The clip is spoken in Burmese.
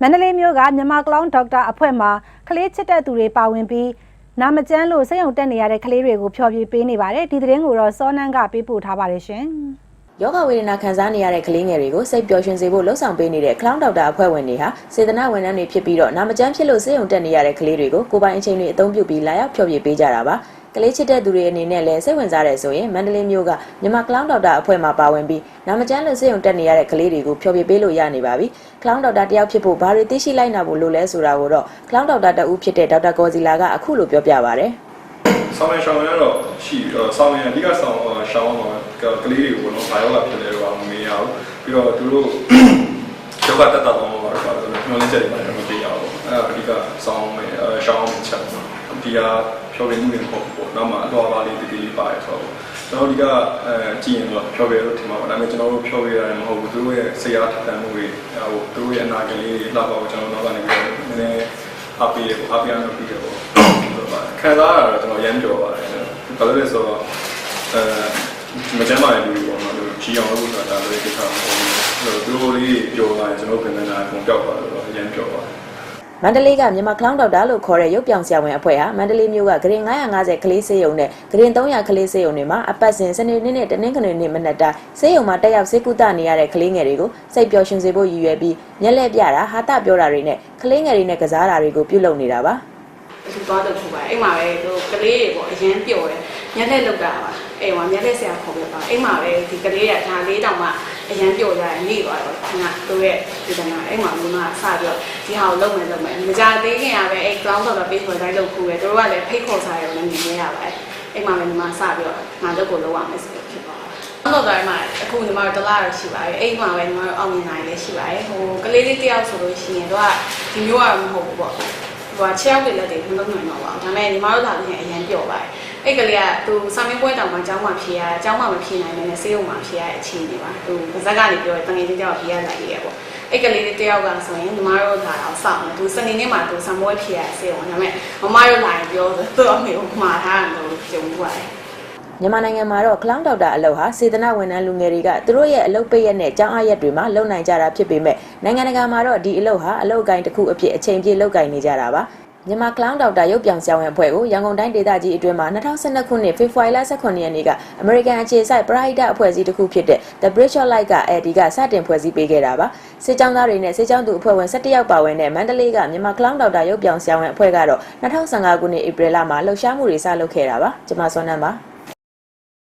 မန္တလေးမြို့ကမြန်မာကလောင်းဒေါက်တာအဖွဲ့မှာကလေးချစ်တဲ့သူတွေပါဝင်ပြီးနာမကျန်းလို့စိတ်ယုံတက်နေရတဲ့ကလေးတွေကိုဖျော်ဖြေပေးနေပါတယ်ဒီသတင်းကိုတော့စောနန်းကပေးပို့ထားပါတယ်ရှင်ယောဂဝေဒနာခံစားနေရတဲ့ကလေးငယ်တွေကိုစိတ်ပျော်ရွှင်စေဖို့လှုံ့ဆော်ပေးနေတဲ့ Clown Doctor အဖွဲ့ဝင်တွေဟာစေတနာဝန်ထမ်းတွေဖြစ်ပြီးတော့နာမကျန်းဖြစ်လို့စိတ်ယုံတက်နေရတဲ့ကလေးတွေကိုကိုယ်ပိုင်အချိန်တွေအသုံးပြုပြီးလာရောက်ဖျော်ဖြေပေးကြတာပါ ကလေးချစ်တဲ့သူတွေအနေနဲ့လည်းစိတ်ဝင်စားတဲ့ဆိုရင်မန္တလေးမြို့ကမြန်မာ Clown Doctor အဖွဲ့မှာပါဝင်ပြီးနာမကျန်းလို့စိတ်ယုံတက်နေရတဲ့ကလေးတွေကိုဖျော်ဖြေပေးလို့ရနေပါပြီ Clown Doctor တယောက်ဖြစ်ဖို့ဘာတွေသိရှိလိုက်နာဖို့လိုလဲဆိုတာကိုတော့ Clown Doctor တဦးဖြစ်တဲ့ဒေါက်တာကောဇီလာကအခုလိုပြောပြပါဗျာဆောင်းရရှောင်းရတော့ရှိပြီးတော့ဆောင်းရအဓိကဆောင်းရှောင်းမှာကလေးတွေကိုတော့ဘာရောက်လာဖြစ်လဲတော့မမေးရဘူးပြီးတော့သူတို့ယောဂတက်တာတော့မှာတော့ကျွန်တော်လည်းစက်တယ်မသိရဘူးအဲအဓိကဆောင်းမယ်ရှောင်းချက်ဒီဟာ ဖြောပြမှုတွေပေါ့ပေါ့နောက်မှအတော်ပါလေးတတိလေးပါတယ်ဆိုတော့ကျွန်တော်ဒီကအဲကြည့်ရင်တော့ဖြောပြလို့ထင်ပါပါဒါပေမဲ့ကျွန်တော်တို့ဖြောပြရတယ်မဟုတ်ဘူးသူတို့ရဲ့ဆရာထပ်တမ်းမှုတွေဟိုသူတို့ရဲ့အနာကလေးတွေလှပါတော့ကျွန်တော်နောက်ကနေပြီးတော့နည်းနည်းအပီးပေါ့အပီးအောင်ပြီးတယ်ပေါ့ခံစားရတော့ကျွန်တော်ရမ်းကြော်ပါတယ်ဘာလို့လဲဆိုတော့အဲမကြမ်းပါတဲ့လူတွေပေါ့နော်ကြီးအောင်လုပ်ဆိုတာဒါလည်းကိစ္စမဟုတ်ဘူးသူတို့လေးကြော်လာရင်ကျွန်တော်ပြင်နေတာအကုန်ပြောက်သွားတော့ရမ်းကြော်ပါတယ် မန္တလေးကမြန်မာကလောင်းဒေါက်တာလို့ခေါ်တဲ့ရုပ်ပြောင်ဆရာဝန်အဖွဲ့ဟာမန္တလေးမြို့ကဂရင်950ကလေးစေးရုံနဲ့ဂရင်300ကလေးစေးရုံတွေမှာအပတ်စဉ်စနေနေ့နဲ့တနင်္ဂနွေနေ့မနက်တိုင်းစေးရုံမှာတက်ရောက်စေကုသနေရတဲ့ကလေးငယ်တွေကိုစိတ်ပျော်ရွှင်စေဖို့ရည်ရွယ်ပြီးမျက်လှည့်ပြတာဟာတာပြောတာတွေနဲ့ကလေးငယ်တွေနဲ့ကစားတာတွေကိုပြုလုပ်နေတာပါသူသွားတော့ခုပါအိမ်မှာပဲသူကလေးတွေပေါ့အရင်ပျော်တယ်ညက်လက်လောက်တာပါအိမ်မှာညက်လက်ဆရာခေါ်ပြပါအိမ်မှာပဲဒီကလေးကဒါလေးတောင်မှ အရင်ပျော်ကြတယ်နေသွားတော့ခဏသူရဲ့ဒီကနေ့အိမ်မှာလူနာစပြီးတော့ဒီဟာကိုလုပ်မယ်လုပ်မယ်မကြသေးခင်ကပဲအိမ် ground တော့ page ပေါ်တိုင်းလုပ်ခုပဲသူတို့ကလည်းဖိတ်ခေါ်စားရုံနဲ့နေနေရပါတယ်အိမ်မှာလည်းဒီမှာစပြီးတော့ငါလုပ်ကိုလုပ်ရမယ်ဆိုပြီးဖြစ်သွားတာတော့တိုင်းမှာအခုညီမတို့တလားရရှိပါတယ်အိမ်မှာပဲညီမတို့အောင်မြင်နိုင်လည်းရှိပါတယ်ဟိုကလေးလေးတယောက်ဆိုလို့ရှိရင်တော့ဒီမျိုးကမဟုတ်ဘူးပေါ့ဟိုကချဲရောက်တဲ့လက်တွေမလုံးနိုင်တော့ပါဘူးဒါပေမဲ့ညီမတို့လာလို့ရင်အရင်ပျော်ပါတယ် အဲ့ကလေးကသူစာမင်းပွဲတောင်မှာကျောင်းမှာဖြေရကျောင်းမှာမဖြေနိုင်တဲ့ဆေးရုံမှာဖြေရတဲ့အခြေအနေပါသူပါဇက်ကနေပြောတယ်တငယ်ချင်းကြောက်ဖြေရလိုက်ရပေါ့အဲ့ကလေးတယောက်ကဆိုရင်ညီမတို့ဒါတော့စောင့်တယ်သူစနေနေ့မှာသူစာမွေးဖြေရဆေးရုံဒါပေမဲ့မမတို့လာရင်ပြောဆိုသူအမေကိုမှားထားတယ်လို့ကြုံရတယ်မြန်မာနိုင်ငံမှာတော့ clown doctor အလုပ်ဟာစေတနာဝန်ထမ်းလူငယ်တွေကသူတို့ရဲ့အလုပ်ပိတ်ရက်နဲ့ကျောင်းအရက်တွေမှာလုပ်နိုင်ကြတာဖြစ်ပေမဲ့နိုင်ငံတကာမှာတော့ဒီအလုပ်ဟာအလုပ်အကိုင်းတစ်ခုအဖြစ်အချိန်ပြည့်လုပ်ကိုင်နေကြတာပါ မြန်မာ Clown Doctor ရုပ်ပြောင်ဆရာဝန်အဖွဲ့ကိုရန်ကုန်တိုင်းဒေသကြီးအတွင်းမှာ2012ခုနှစ်ဖေဖော်ဝါရီလ18ရက်နေ့က American အခြေစိုက်ပရိုက်တာအဖွဲ့အစည်းတစ်ခုဖြစ်တဲ့ The Bridge of Light ကအဲဒီကစတင်ဖွဲ့စည်းပေးခဲ့တာပါစစ်ကြောင်းသားတွေနဲ့စစ်ကြောင်းသူအဖွဲ့ဝင်17ယောက်ပါဝင်တဲ့မန္တလေးကမြန်မာ Clown Doctor ရုပ်ပြောင်ဆရာဝန်အဖွဲ့ကတော့2015ခုနှစ်ဧပြီလမှာလှုပ်ရှားမှုတွေစလုပ်ခဲ့တာပါကျွန်မစောနန်းပါ